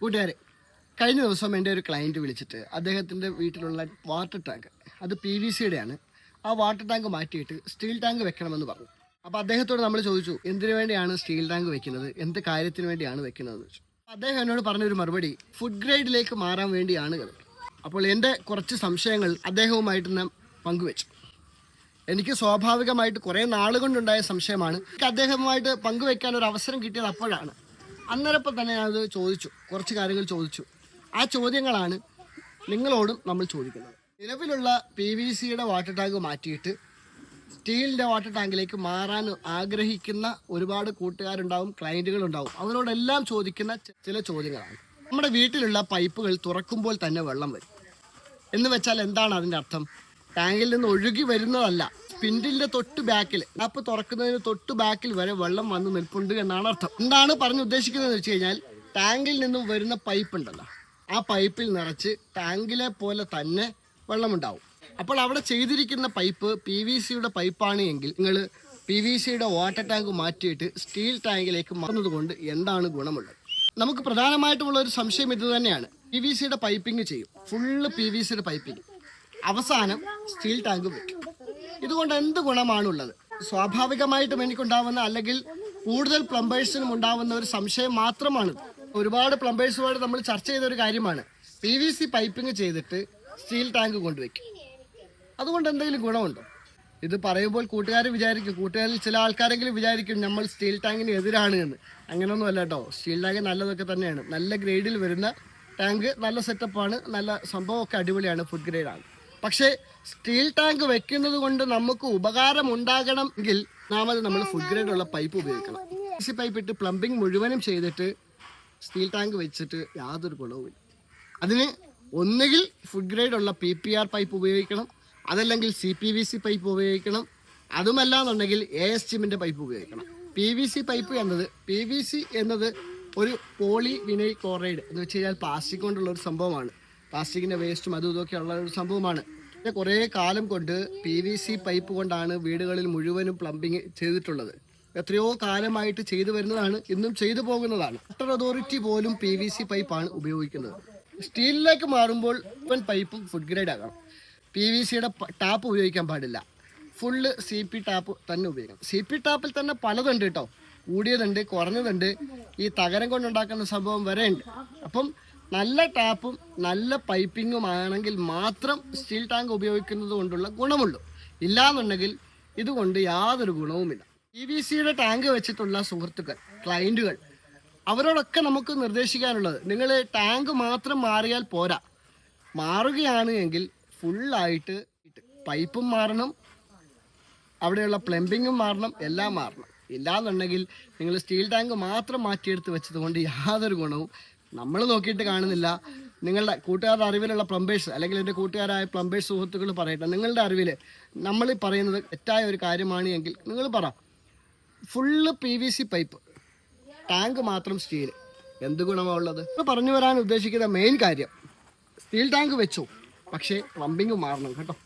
കൂട്ടുകാരെ കഴിഞ്ഞ ദിവസം എന്റെ ഒരു ക്ലയന്റ് വിളിച്ചിട്ട് അദ്ദേഹത്തിന്റെ വീട്ടിലുള്ള വാട്ടർ ടാങ്ക് അത് പി വി സിയുടെയാണ് ആ വാട്ടർ ടാങ്ക് മാറ്റിയിട്ട് സ്റ്റീൽ ടാങ്ക് വെക്കണമെന്ന് പറഞ്ഞു. അപ്പോൾ അദ്ദേഹത്തോട് നമ്മൾ ചോദിച്ചു എന്തിനു വേണ്ടിയാണ് സ്റ്റീൽ ടാങ്ക് വെക്കുന്നത്? എന്ത് കാര്യത്തിന് വേണ്ടിയാണ് വെക്കുന്നത്? ചോദിച്ചു. അദ്ദേഹം എന്നോട് പറഞ്ഞൊരു മറുപടി ഫുഡ് ഗ്രേഡിലേക്ക് മാറാൻ വേണ്ടിയാണ് അപ്പോൾ എന്റെ കുറച്ച് സംശയങ്ങൾ അദ്ദേഹവുമായിട്ട് ഞാൻ പങ്കുവെച്ചു. എനിക്ക് സ്വാഭാവികമായിട്ട് കുറേ നാളുകൊണ്ടുണ്ടായ സംശയമാണ്. എനിക്ക് അദ്ദേഹവുമായിട്ട് പങ്കുവെക്കാൻ ഒരു അവസരം കിട്ടിയത് അപ്പോഴാണ്. അന്നേരപ്പം തന്നെ ഞാനത് ചോദിച്ചു. കുറച്ച് കാര്യങ്ങൾ ചോദിച്ചു. ആ ചോദ്യങ്ങളാണ് നിങ്ങളോടും നമ്മൾ ചോദിക്കുന്നത്. നിലവിലുള്ള പി വി സിയുടെ വാട്ടർ ടാങ്ക് മാറ്റിയിട്ട് സ്റ്റീലിന്റെ വാട്ടർ ടാങ്കിലേക്ക് മാറാൻ ആഗ്രഹിക്കുന്ന ഒരുപാട് കൂട്ടുകാരുണ്ടാവും ക്ലയന്റുകളുണ്ടാവും. അവരോടെല്ലാം ചോദിക്കുന്ന ചില ചോദ്യങ്ങളാണ്. നമ്മുടെ വീട്ടിലുള്ള പൈപ്പുകൾ തുറക്കുമ്പോൾ തന്നെ വെള്ളം വരും. എന്ന് വെച്ചാൽ എന്താണ് അതിന്റെ അർത്ഥം? ടാങ്കിൽ നിന്ന് ഒഴുകി വരുന്നതല്ല. സ്പിൻഡിലിന്റെ തൊട്ട് ബാക്കിൽ ടാപ്പ് തുറക്കുന്നതിന് തൊട്ട് ബാക്കിൽ വരെ വെള്ളം വന്ന് നിൽപ്പുണ്ട് എന്നാണ് അർത്ഥം. എന്താണ് പറഞ്ഞു ഉദ്ദേശിക്കുന്നത് വെച്ച് കഴിഞ്ഞാൽ ടാങ്കിൽ നിന്നും വരുന്ന പൈപ്പ് ഉണ്ടല്ലോ. ആ പൈപ്പിൽ നിറച്ച് ടാങ്കിലെ പോലെ തന്നെ വെള്ളമുണ്ടാവും. അപ്പോൾ അവിടെ ചെയ്തിരിക്കുന്ന പൈപ്പ് പി വി സിയുടെ പൈപ്പാണ് എങ്കിൽ നിങ്ങൾ പി വി സിയുടെ വാട്ടർ ടാങ്ക് മാറ്റിയിട്ട് സ്റ്റീൽ ടാങ്കിലേക്ക് മാറുന്നത് കൊണ്ട് എന്താണ് ഗുണമുള്ളത്? നമുക്ക് പ്രധാനമായിട്ടുമുള്ള ഒരു സംശയം ഇത് തന്നെയാണ്. പി വി സിയുടെ പൈപ്പിംഗ് ചെയ്യും. ഫുള്ള് പി വി സിയുടെ പൈപ്പിംഗ്. അവസാനം സ്റ്റീൽ ടാങ്ക് വെക്കും. ഇതുകൊണ്ട് എന്ത് ഗുണമാണുള്ളത്? സ്വാഭാവികമായിട്ടും എനിക്കുണ്ടാവുന്ന അല്ലെങ്കിൽ കൂടുതൽ പ്ലംബേഴ്സിനും ഉണ്ടാവുന്ന ഒരു സംശയം മാത്രമാണ്. ഒരുപാട് പ്ലംബേഴ്സുമായിട്ട് നമ്മൾ ചർച്ച ചെയ്ത ഒരു കാര്യമാണ്. പി വി സി പൈപ്പിംഗ് ചെയ്തിട്ട് സ്റ്റീൽ ടാങ്ക് കൊണ്ടുവയ്ക്കും. അതുകൊണ്ട് എന്തെങ്കിലും ഗുണമുണ്ടോ? ഇത് പറയുമ്പോൾ കൂട്ടുകാർ വിചാരിക്കും കൂട്ടുകാരിൽ ചില ആൾക്കാരെങ്കിലും വിചാരിക്കും നമ്മൾ സ്റ്റീൽ ടാങ്കിന് എതിരാണ് എന്ന്. അങ്ങനെയൊന്നും അല്ല കേട്ടോ. സ്റ്റീൽ ടാങ്ക് നല്ലതൊക്കെ തന്നെയാണ്. നല്ല ഗ്രേഡിൽ വരുന്ന ടാങ്ക് നല്ല സെറ്റപ്പാണ് നല്ല സംഭവമൊക്കെ അടിപൊളിയാണ് ഫുഡ് ഗ്രേഡാണ് പക്ഷേ സ്റ്റീൽ ടാങ്ക് വെക്കുന്നത് കൊണ്ട് നമുക്ക് ഉപകാരം ഉണ്ടാകണമെങ്കിൽ അത് നമ്മൾ ഫുഡ് ഗ്രേഡ് ഉള്ള പൈപ്പ് ഉപയോഗിക്കണം. സി പൈപ്പ് ഇട്ട് പ്ലംബിംഗ് മുഴുവനും ചെയ്തിട്ട് സ്റ്റീൽ ടാങ്ക് വെച്ചിട്ട് യാതൊരു ഗുണവുമില്ല. അതിന് ഒന്നുകിൽ ഫുഡ് ഗ്രേഡ് ഉള്ള പി പി ആർ പൈപ്പ് ഉപയോഗിക്കണം അതല്ലെങ്കിൽ C P V C pipe ഉപയോഗിക്കണം അതുമല്ല എന്നുണ്ടെങ്കിൽ എ എസ് ജിമിന്റെ പൈപ്പ് ഉപയോഗിക്കണം. പി വി സി പൈപ്പ് എന്നത് പി വി സി എന്നത് ഒരു പോളി വിനൈ ക്ലോറൈഡ് എന്ന് വെച്ച് കഴിഞ്ഞാൽ പ്ലാസ്റ്റിക് കൊണ്ടുള്ള ഒരു സംഭവമാണ്. പ്ലാസ്റ്റിക്കിന്റെ വേസ്റ്റും അതും ഇതൊക്കെ ഉള്ള ഒരു സംഭവമാണ്. പിന്നെ കുറേ കാലം കൊണ്ട് പി വി സി പൈപ്പ് കൊണ്ടാണ് വീടുകളിൽ മുഴുവനും പ്ലംബിങ് ചെയ്തിട്ടുള്ളത്. എത്രയോ കാലമായിട്ട് ചെയ്തു വരുന്നതാണ് ഇന്നും ചെയ്തു പോകുന്നതാണ്. വാട്ടർ അതോറിറ്റി പോലും പി വി സി പൈപ്പാണ് ഉപയോഗിക്കുന്നത്. സ്റ്റീലിലേക്ക് മാറുമ്പോൾ ഇപ്പൻ പൈപ്പും ഫുഡ് ഗ്രേഡ് ആകണം പി വി സിയുടെ ടാപ്പ് ഉപയോഗിക്കാൻ പാടില്ല. ഫുള്ള് സി പി ടാപ്പ് തന്നെ ഉപയോഗിക്കണം. സി പി ടാപ്പിൽ തന്നെ പലതുണ്ട് കേട്ടോ കൂടിയതുണ്ട് കുറഞ്ഞതുണ്ട്. ഈ തകരം കൊണ്ടുണ്ടാക്കുന്ന സംഭവം വരെ ഉണ്ട് അപ്പം നല്ല ടാപ്പും നല്ല പൈപ്പിങ്ങും ആണെങ്കിൽ മാത്രം സ്റ്റീൽ ടാങ്ക് ഉപയോഗിക്കുന്നത് കൊണ്ടുള്ള ഗുണമുള്ളൂ. ഇല്ലാന്നുണ്ടെങ്കിൽ ഇതുകൊണ്ട് യാതൊരു ഗുണവുമില്ല. പി വി സിയുടെ ടാങ്ക് വെച്ചിട്ടുള്ള സുഹൃത്തുക്കൾ ക്ലയന്റുകൾ അവരോടൊക്കെ നമുക്ക് നിർദ്ദേശിക്കാനുള്ളത് നിങ്ങൾ ടാങ്ക് മാത്രം മാറിയാൽ പോരാ. മാറുകയാണ് എങ്കിൽ ഫുള്ളായിട്ട് പൈപ്പും മാറണം അവിടെയുള്ള പ്ലംബിങ്ങും മാറണം എല്ലാം മാറണം. ഇല്ലാന്നുണ്ടെങ്കിൽ നിങ്ങൾ സ്റ്റീൽ ടാങ്ക് മാത്രം മാറ്റിയെടുത്ത് വെച്ചത് കൊണ്ട് യാതൊരു ഗുണവും നമ്മൾ നോക്കിയിട്ട് കാണുന്നില്ല. നിങ്ങളുടെ കൂട്ടുകാരുടെ അറിവിലുള്ള പ്ലംബേഴ്സ് അല്ലെങ്കിൽ എന്റെ കൂട്ടുകാരായ പ്ലംബേഴ്സ് സുഹൃത്തുക്കൾ പറയട്ടെ നിങ്ങളുടെ അറിവിൽ നമ്മൾ പറയുന്നത് തെറ്റായ ഒരു കാര്യമാണ് എങ്കിൽ നിങ്ങൾ പറ. Full P V C pipe tank മാത്രം സ്റ്റീൽ എന്ത് ഗുണമാണ് ഉള്ളത്? പറഞ്ഞു വരാൻ ഉദ്ദേശിക്കുന്ന മെയിൻ കാര്യം സ്റ്റീൽ ടാങ്ക് വെച്ചു. പക്ഷേ പ്ലംബിങ് മാറണം കേട്ടോ.